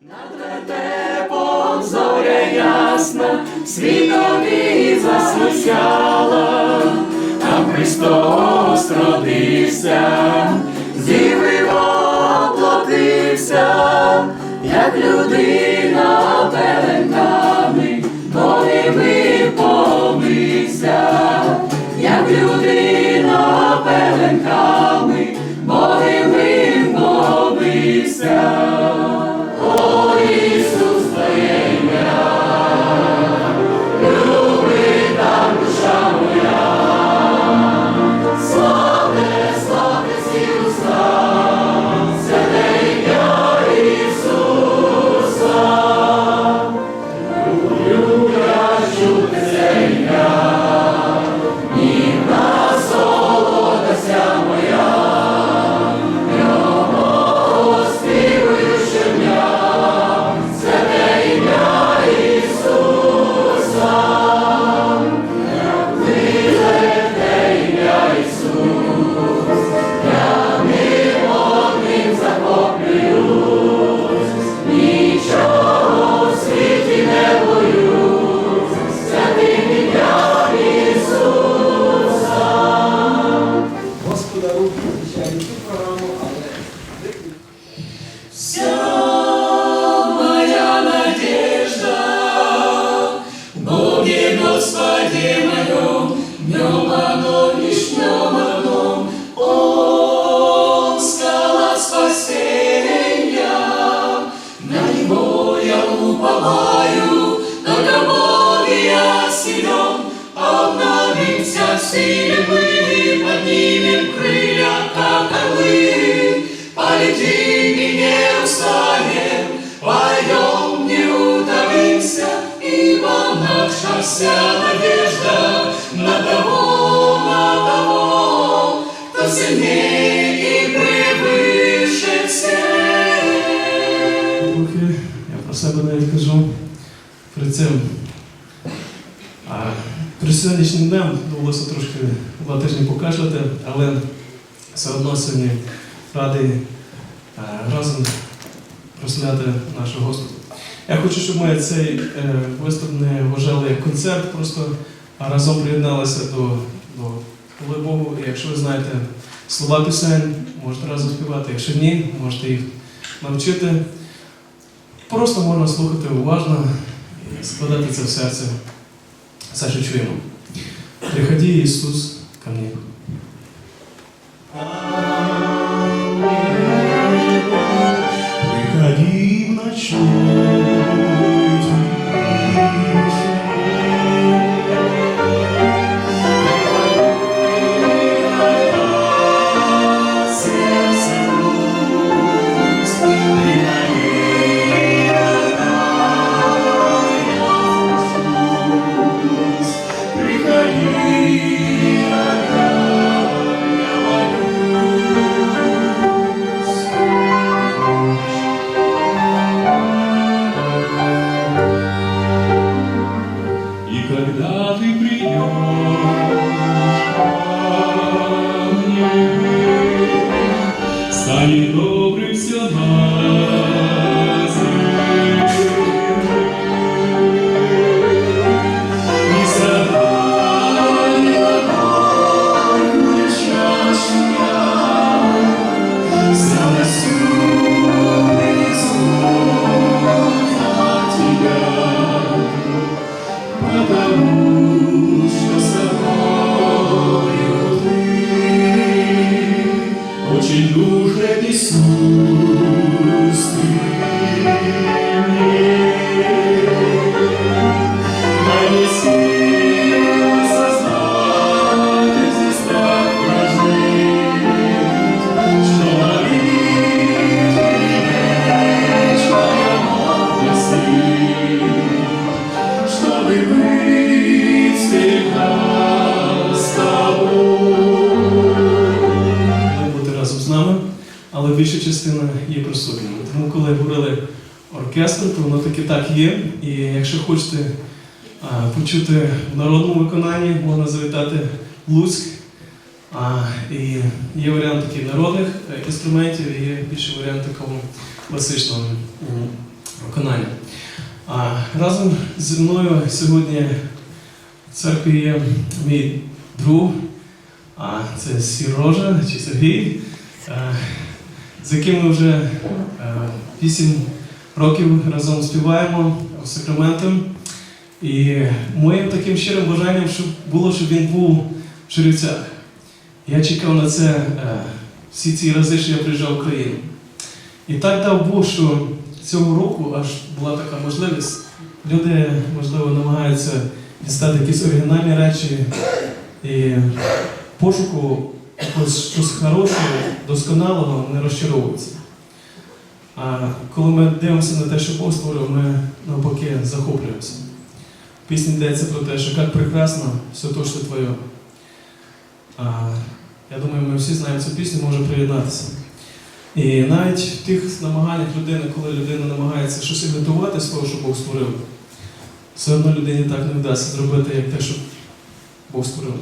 Над тепом зоря ясна, світові засвисяла, там Христос родився, зіви оплотився, як людина. сильний і превише все. Поки я про себе навіть кажу при цим. При сьогоднішнім днем довелося трошки два тижні покашляти, але все одно сьогодні радий е, разом прославляти нашого Господа. Я хочу, щоб ми цей е, виступ не вважали як концерт, просто разом приєдналися до, до Богу. І якщо ви знаєте слова пісень, можете разом співати. Якщо ні, можете їх навчити. Просто можна слухати уважно і складати це в серце, все, що чуємо. Приходи, Ісус. хочете е, почути в народному виконанні, можна завітати в Луцьк. І є варіант таких народних е, інструментів, і є більший варіант такого класичного виконання. Разом зі мною сьогодні в церкві є мій друг, це Сірожа чи Сергій, е, з яким ми вже 8 років разом співаємо у. І моїм таким щирим бажанням щоб було, щоб він був в Черівцях. Я чекав на це е, всі ці рази, що я приїжджав в Україну. І так дав Бог, що цього року аж була така можливість. Люди, можливо, намагаються дістати якісь оригінальні речі і пошуку якогось щось хорошого, досконалого не розчаровуються. Коли ми дивимося на те, що Бог створив, ми навпаки захоплюємося. В пісні йдеться про те, що як прекрасно все то, що твоє. Я думаю, ми всі знаємо цю пісню, може приєднатися. І навіть в тих намаганнях людини, коли людина намагається щось імітувати з того, що Бог створив, все одно людині так не вдасться зробити, як те, що Бог створив.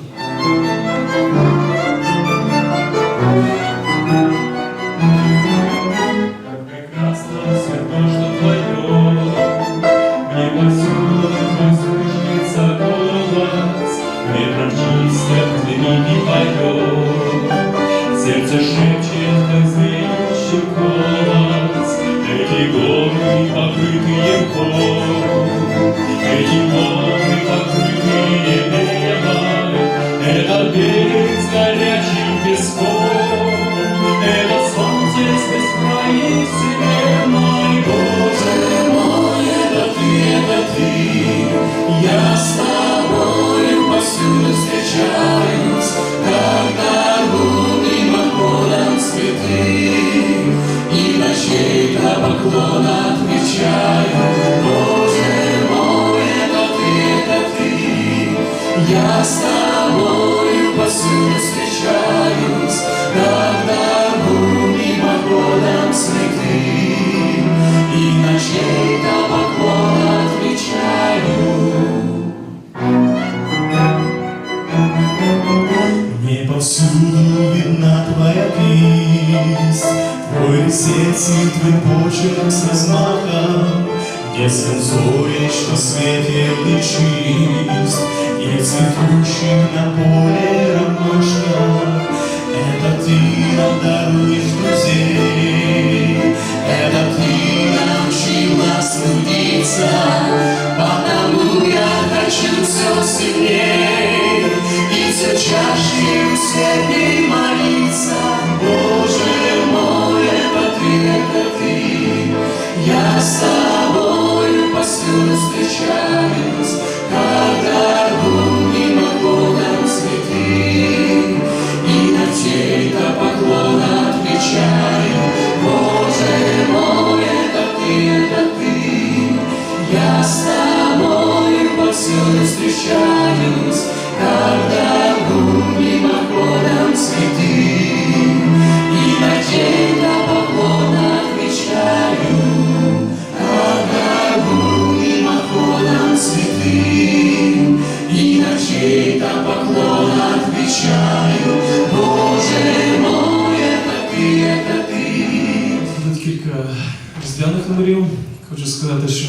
Сказати, що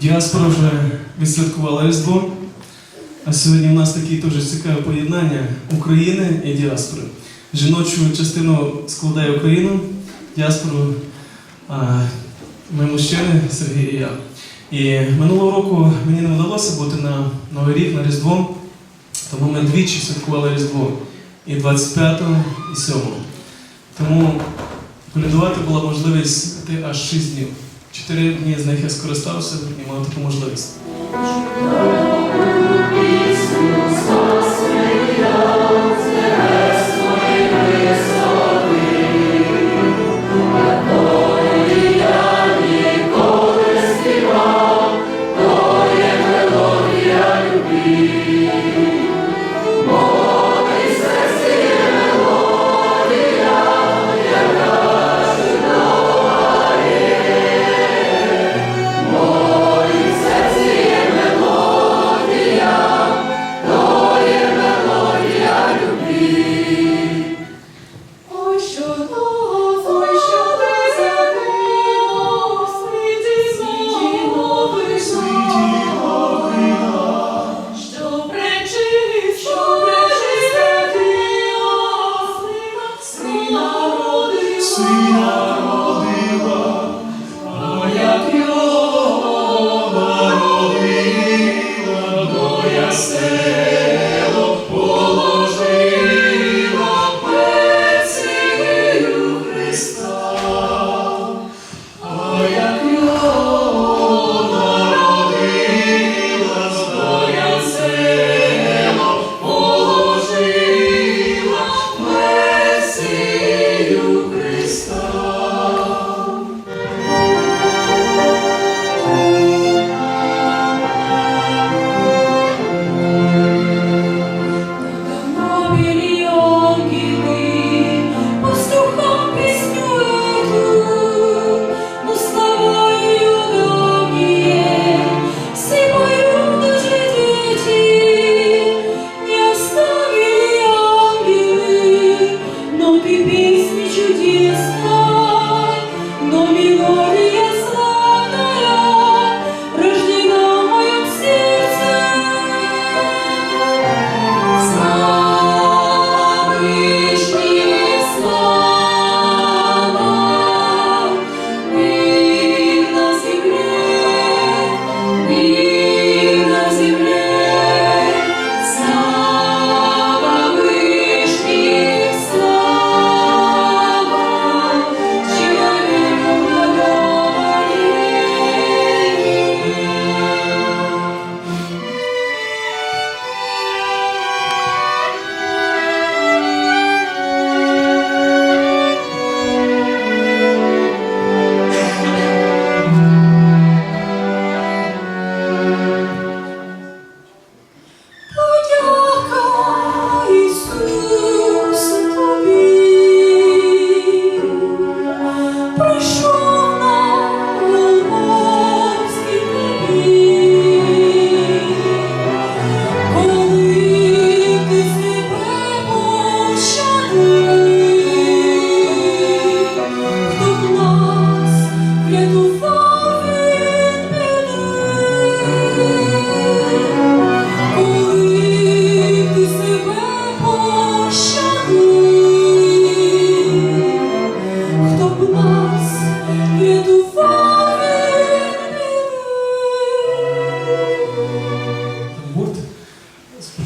діаспора вже відсвяткувала Різдво. А сьогодні в нас таке дуже цікаве поєднання України і діаспори. Жіночу частину складає Україну, діаспору ми мужчини, Сергій і я. І минулого року мені не вдалося бути на Новий рік, на Різдво, тому ми двічі святкували Різдво. І 25-го, і 7-го. Тому Колядувати була можливість йти аж 6 днів. Чотири дні з них я скористався і мав таку можливість.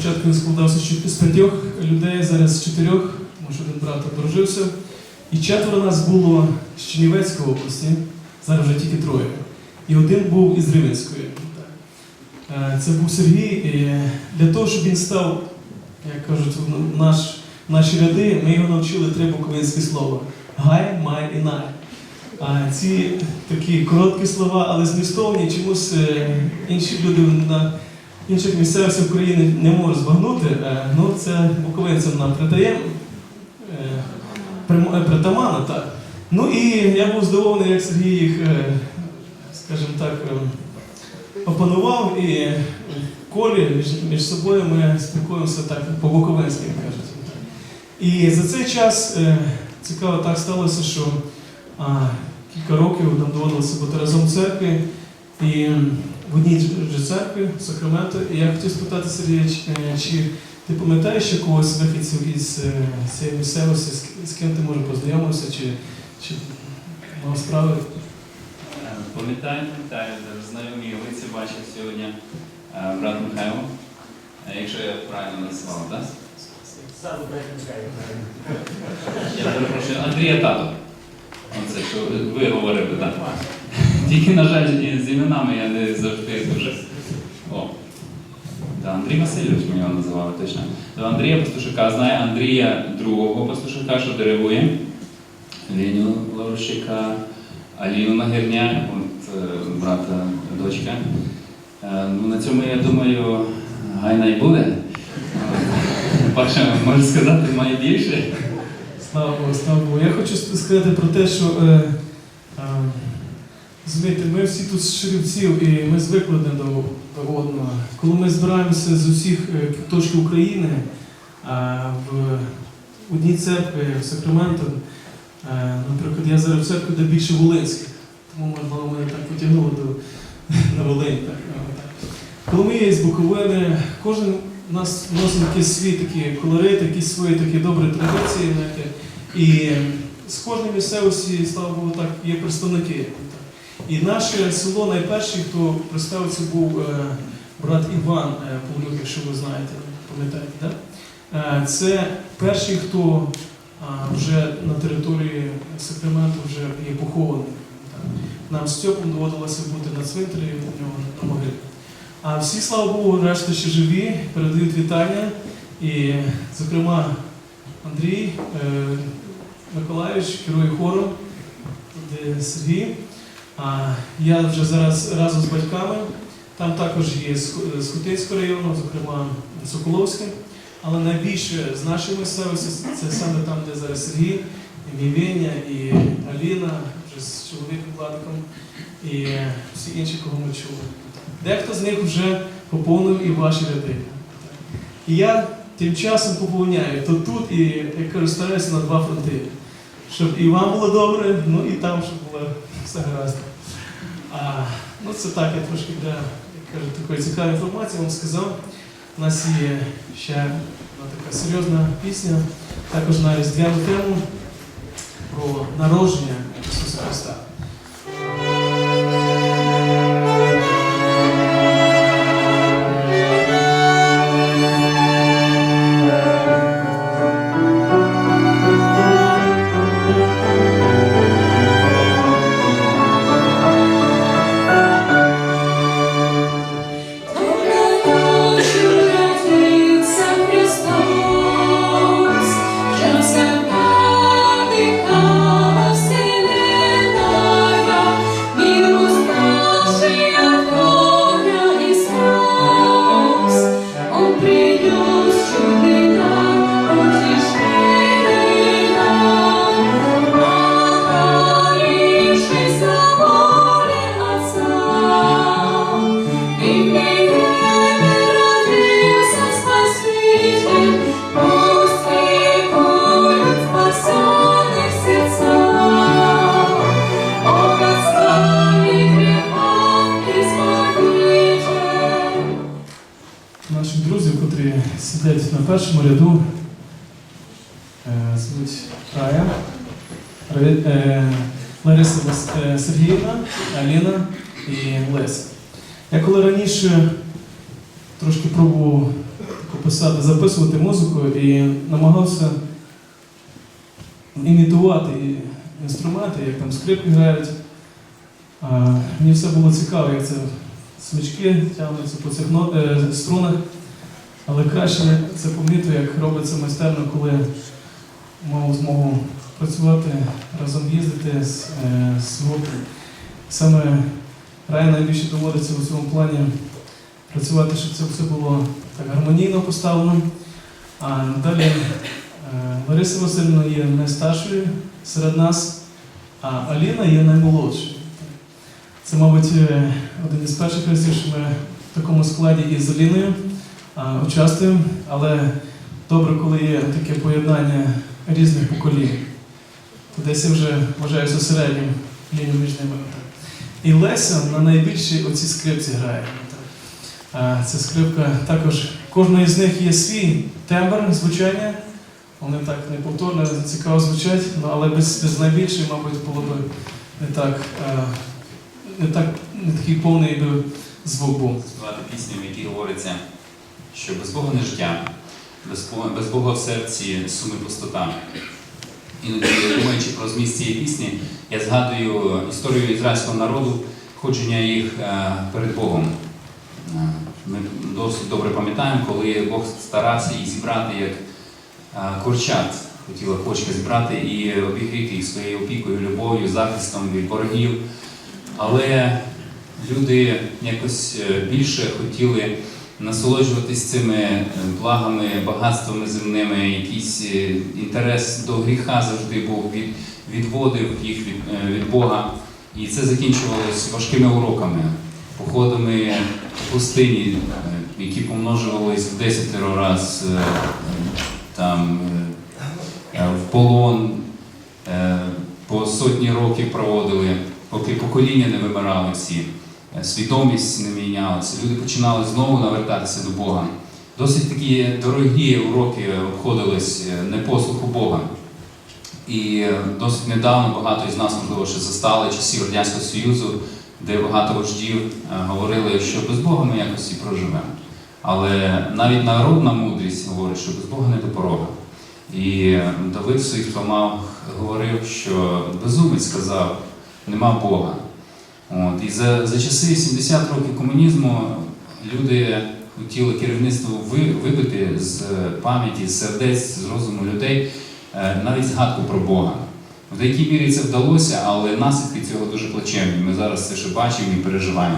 Спочатку він складався з п'ятьох людей, зараз з чотирьох, тому що один брат одружився. І четверо нас було з Чернівецької області, зараз вже тільки троє. І один був із Рівенської. Е, Це був Сергій. Для того, щоб він став, як кажуть, в наш, наші ряди, ми його навчили три буковинські слова: гай, май і най. А ці такі короткі слова, але змістовні, чомусь е, інші люди інших місцевостях України не можуть збагнути. Е, Ну, це буковинцям нам придаємо е, е, притаманно, так. Ну і я був здивований, як Сергій їх, скажімо так, опанував і в колі між, між собою ми спілкуємося так по-буковинськи, кажуть. І за цей час цікаво так сталося, що кілька років нам доводилося бути разом в церкві. І в одній ж церкві, Сакраменто, і я хотів спитати Сергія, чи, е, чи ти пам'ятаєш ще когось вихідців із е, цієї місцевості, з, з ким ти може познайомився, чи, чи мав справи? Е, Пам'ятаю, пам'ятаю, зараз знайомі лиці бачив сьогодні брат Михайло, якщо я правильно назвав, так? Саду. Я перепрошую, Андрія Тато. Оце, що ви говорили, так. Тільки, на жаль, з іменами я не завжди дуже. О. Да, Андрій Васильович ми його називали точно. До Андрія Пастушака знає Андрія другого Пастушака, що диригує. Леню Лаврущика, Аліну Нагірня, от е, брата, дочка. Е, Ну, на цьому, я думаю, гайна й буде. Перше, можу сказати, має більше. Слава Богу, слава Богу. Я хочу сказати про те, що е, е, ми всі тут з Шерівців і ми звикли до, одного. Коли ми збираємося з усіх е, куточків України е, в одній церкві в Сакраменто, е, наприклад, я зараз в церкві, де більше Волинських, тому можливо мене так потягнуло до, на Волинь. Е, так. Коли ми є з Буковини, кожен у нас вносить якийсь свій такий колорит, якісь свої такі добрі традиції. Знаєте. І з кожної місцевості, слава Богу, так, є представники. І наше село найперший, хто представився, був е, брат Іван е, Павлюк, якщо ви знаєте, пам'ятаєте, да? Е, Це перший, хто вже на території Сакраменту вже є похований. Нам з Стьопом доводилося бути на цвинтарі у нього на могилі. А всі, слава Богу, решта ще живі, передають вітання. І, зокрема, Андрій е, Миколаївич керує хором, де Сергій. Я вже зараз разом з батьками. Там також є з Хотинського району, зокрема Соколовське. Але найбільше з нашої місцевості це саме там, де зараз Сергій, і і Аліна, вже з чоловіком Владиком, і всі інші, кого ми чули. Дехто з них вже поповнив і ваші ряди. І я тим часом поповняю то тут, і я кажу, на два фронти. Щоб і вам було добре, ну і там, щоб було все гаразд. А, ну це так, я трошки для як кажу, такої цікавої інформації вам сказав. У нас є ще одна така серйозна пісня, також на різдвяну тему про народження Ісуса Христа. Писати, записувати музику і намагався імітувати інструменти, як там скрипки грають. А, Мені все було цікаво, як це смички тягнуться по цих но- е, струнах, але краще це помітив, як робиться майстерно, коли мав змогу працювати, разом їздити з, е, гуртом. Саме Рай найбільше доводиться у цьому плані працювати, щоб це все було так гармонійно поставлено. А далі е, Лариса Васильівна є найстаршою серед нас, а Аліна є наймолодшою. Це, мабуть, е, один із перших разів, що ми в такому складі із Аліною участвуємо, але добре, коли є таке поєднання різних поколінь. Десь я вже вважаюся середнім лінію між ними. І Леся на найбільшій оцій скрипці грає. Ця скрипка також, кожної з них є свій тембр звучання. Вони так неповторно, цікаво звучать, ну, але без, без найбільшої, мабуть, було б не так, не так не такий повний би звук був. співати пісню, в якій говориться, що без Бога не життя, без, без Бога в серці суми пустота. Іноді, думаючи про зміст цієї пісні, я згадую історію ізраїльського народу, ходження їх перед Богом. Е, Ми досить добре пам'ятаємо, коли Бог старався їх зібрати як е, курчат, хотіла кочки зібрати і обігріти їх своєю опікою, любов'ю, захистом від ворогів. Але люди якось е, більше хотіли насолоджуватись цими благами, багатствами земними, якийсь інтерес до гріха завжди був, від, відводив їх від, від Бога. І це закінчувалось важкими уроками, походами в пустині, е, які помножувались в десятеро раз е, там, е, в полон, по сотні років проводили, поки покоління не вимирали всі, свідомість не мінялася, люди починали знову навертатися до Бога. Досить такі дорогі уроки обходились непослуху Бога. І досить недавно багато із нас, можливо, ще застали часів Радянського Союзу, де багато вождів е, говорили, що без Бога ми якось і проживемо. Але навіть народна мудрість говорить, що без Бога не до порога. І Давид в своїх псалмах говорив, що безумець сказав, нема Бога. От, і за, за часи 70 років комунізму люди хотіли керівництво ви- вибити з пам'яті, з сердець, з розуму людей е, навіть згадку про Бога. В деякій мірі це вдалося, але наслідки цього дуже плачевні. Ми зараз це ще бачимо і переживаємо.